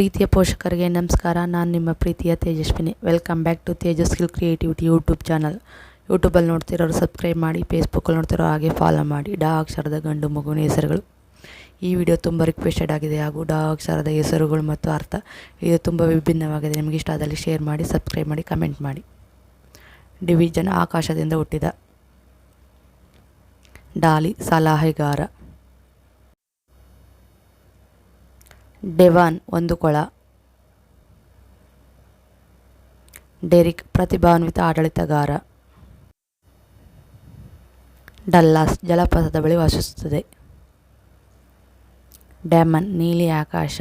ಪ್ರೀತಿಯ ಪೋಷಕರಿಗೆ ನಮಸ್ಕಾರ. ನಾನು ನಿಮ್ಮ ಪ್ರೀತಿಯ Tejaswini. Welcome back to Tejas skill creativity YouTube channel ಯೂಟ್ಯೂಬಲ್ಲಿ ನೋಡ್ತಿರೋರು ಸಬ್ಸ್ಕ್ರೈಬ್ ಮಾಡಿ ಫೇಸ್ಬುಕ್ಕಲ್ಲಿ ನೋಡ್ತಿರೋ ಹಾಗೆ ಫಾಲೋ ಮಾಡಿ. ಡಾ ಅಕ್ಷರದ ಗಂಡು ಮಗುವಿನ ಹೆಸರುಗಳು. ಈ ವಿಡಿಯೋ ತುಂಬ ರಿಕ್ವೆಸ್ಟೆಡ್ ಆಗಿದೆ ಹಾಗೂ ಡಾ ಅಕ್ಷರದ ಹೆಸರುಗಳು ಮತ್ತು ಅರ್ಥ ಇದು ತುಂಬ ವಿಭಿನ್ನವಾಗಿದೆ. ನಿಮಗೆ ಇಷ್ಟ ಆದಲ್ಲಿ ಶೇರ್ ಮಾಡಿ ಸಬ್ಸ್ಕ್ರೈಬ್ ಮಾಡಿ ಕಮೆಂಟ್ ಮಾಡಿ. ಡಿವಿಜನ್ ಆಕಾಶದಿಂದ ಹುಟ್ಟಿದ. ಡಾಲಿ ಸಲಹೆಗಾರ. ಡೆವಾನ್, ಒಂದು ಕೊಳ. ಡೆರಿಕ್, ಪ್ರತಿಭಾನ್ವಿತ ಆಡಳಿತಗಾರ. ಡಲ್ಲಾಸ್, ಜಲಪಾತದ ಬಳಿ ವಾಸಿಸುತ್ತದೆ. ಡ್ಯಾಮನ್, ನೀಲಿ ಆಕಾಶ.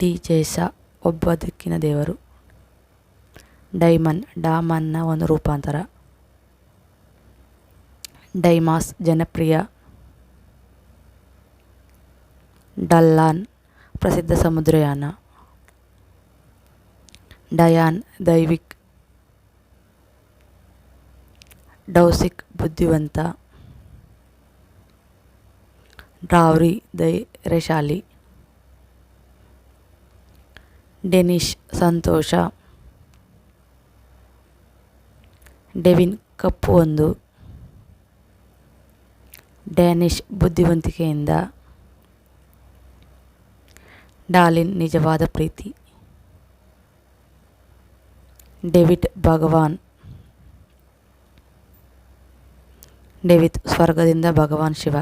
ಡಿ ಜೇಸ, ಒಬ್ಬ ದಿಕ್ಕಿನ ದೇವರು. ಡೈಮನ್, ಡಾಮನ್ನ ಒಂದು ರೂಪಾಂತರ. ಡೈಮಾಸ್, ಜನಪ್ರಿಯ ಡಲ್ಲಾನ್ ಪ್ರಸಿದ್ಧ ಸಮುದ್ರಯಾನ. ಡಯಾನ್ ದೈವಿಕ್ ಡೌಸಿಕ್ ಬುದ್ಧಿವಂತ. ಡ್ರಾವ್ರಿ ಧೈರ್ಯಶಾಲಿ ಡೆನಿಶ್ ಸಂತೋಷ. ಡೆವಿನ್ ಕಪ್ಪು ಒಂದು. ಡ್ಯಾನಿಶ್ ಬುದ್ಧಿವಂತಿಕೆಯಿಂದ. ಡಾಲಿನ್ ನಿಜವಾದ ಪ್ರೀತಿ. ಡೆವಿಡ್ ಭಗವಾನ್. ಡೆವಿತ್ ಸ್ವರ್ಗದಿಂದ ಭಗವಾನ್ ಶಿವ.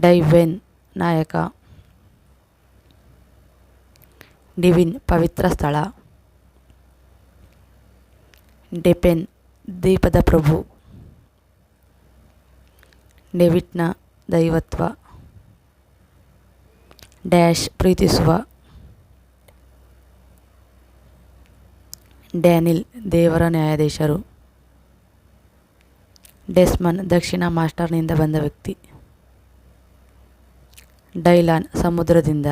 ಡೈವೆನ್ ನಾಯಕ. ಡಿವಿನ್ ಪವಿತ್ರ ಸ್ಥಳ. ಡೆಪೆನ್ ದೀಪದ ಪ್ರಭು. ಡೆವಿಟ್ನ ದೈವತ್ವ. ಡ್ಯಾಶ್ ಪ್ರೀತಿಸುವ ಡ್ಯಾನಿಲ್ ದೇವರ ನ್ಯಾಯಾಧೀಶರು. ಡೆಸ್ಮನ್ ದಕ್ಷಿಣ ಮಾಸ್ಟರ್ನಿಂದ ಬಂದ ವ್ಯಕ್ತಿ. ಡೈಲಾನ್ ಸಮುದ್ರದಿಂದ.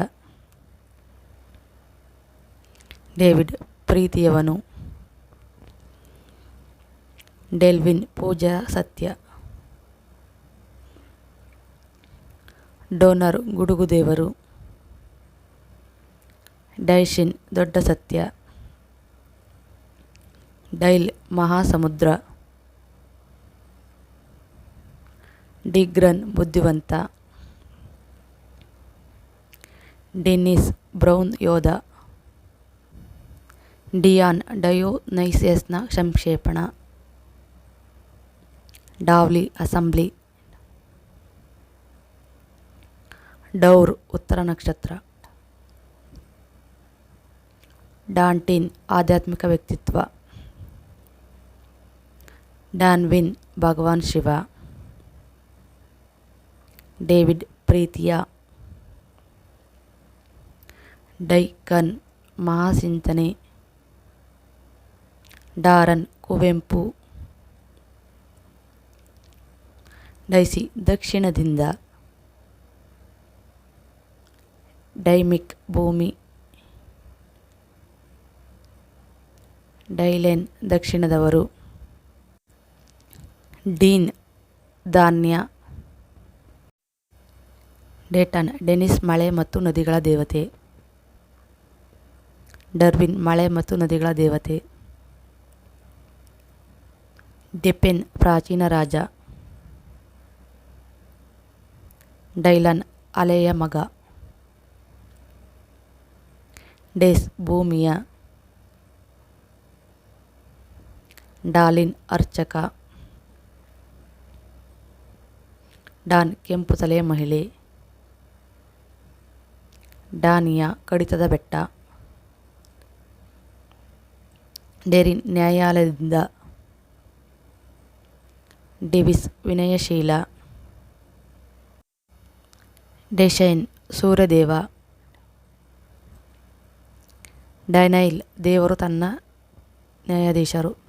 ಡೇವಿಡ್ ಪ್ರೀತಿಯವನು. ಡೆಲ್ವಿನ್ ಪೂಜಾ ಸತ್ಯ. ಡೋನರ್ ಗುಡುಗು ದೇವರು ಡೈಶಿನ್ ದೊಡ್ಡ ಸತ್ಯ. ಡೈಲ್ ಮಹಾಸಮುದ್ರ. ಡಿಗ್ರನ್ ಬುದ್ಧಿವಂತ. ಡೆನ್ನಿಸ್, ಬ್ರೌನ್, ಯೋಧ. ಡಿಯಾನ್, ಡಯೋನೈಸಿಯಸ್ನ ಸಂಕ್ಷೇಪಣ. ಡಾವ್ಲಿ, ಅಸೆಂಬ್ಲಿ. ಡೌರ್, ಉತ್ತರ ನಕ್ಷತ್ರ. ಡಾಂಟಿನ್ ಆಧ್ಯಾತ್ಮಿಕ ವ್ಯಕ್ತಿತ್ವ ಡಾನ್ವಿನ್ ಭಗವಾನ್ ಶಿವ ಡೇವಿಡ್ ಪ್ರೀತಿಯ ಡೈಕನ್ ಮಹಾಚಿಂತನೆ ಡಾರನ್ ಕುವೆಂಪು ಡೈಸಿ ದಕ್ಷಿಣದಿಂದ ಡೈಮಿಕ್ ಭೂಮಿ ಡೈಲೆನ್ ದಕ್ಷಿಣದವರು. ಡೀನ್ ಧಾನ್ಯ ಡೇಟನ್, ಡೆನಿಸ್ ಮಳೆ ಮತ್ತು ನದಿಗಳ ದೇವತೆ. ಡರ್ವಿನ್, ಮಳೆ ಮತ್ತು ನದಿಗಳ ದೇವತೆ. ಡೆಪೆನ್, ಪ್ರಾಚೀನ ರಾಜ. ಡೈಲನ್, ಅಲೆಯ ಮಗ. ಡೇಸ್, ಭೂಮಿಯ. ಡಾಲಿನ್ ಅರ್ಚಕ. ಡಾನ್ ಕೆಂಪು ತಲೆಯ ಮಹಿಳೆ. ಡಾನಿಯಾ ಕಡಿತದ ಬೆಟ್ಟ. ಡೆರಿನ್ ನ್ಯಾಯಾಲಯದಿಂದ. ಡೆವಿಸ್ ವಿನಯಶೀಲ. ಡೆಶೈನ್ ಸೂರ್ಯದೇವ. ಡೈನೈಲ್ ದೇವರು ತನ್ನ ನ್ಯಾಯಾಧೀಶರು.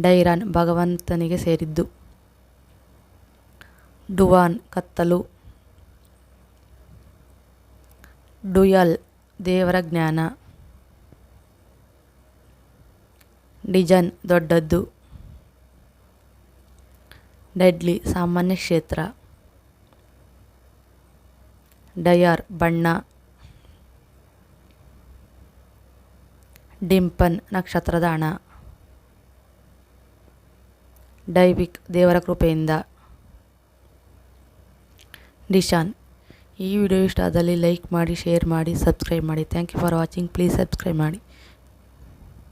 ಡೈರಾನ್ ಭಗವಂತನಿಗೆ ಸೇರಿದ್ದು. ಡುವಾನ್ ಕತ್ತಲು. ಡುಯಲ್ ದೇವರ ಜ್ಞಾನ. ಡಿಜನ್ ದೊಡ್ಡದ್ದು. ಡೆಡ್ಲಿ ಸಾಮಾನ್ಯ ಕ್ಷೇತ್ರ. ಡಯಾರ್ ಬಣ್ಣ. ಡಿಂಪನ್ ನಕ್ಷತ್ರದ ಹಣ. ಡೈವಿಕ್ ದೇವರ ಕೃಪೆಯಿಂದ. ಡಿಶಾನ್ ಈ ವಿಡಿಯೋ ಇಷ್ಟ ಆದಲ್ಲಿ ಲೈಕ್ ಮಾಡಿ, ಶೇರ್ ಮಾಡಿ, ಸಬ್ಸ್ಕ್ರೈಬ್ ಮಾಡಿ. Thank you for watching please subscribe ಮಾಡಿ.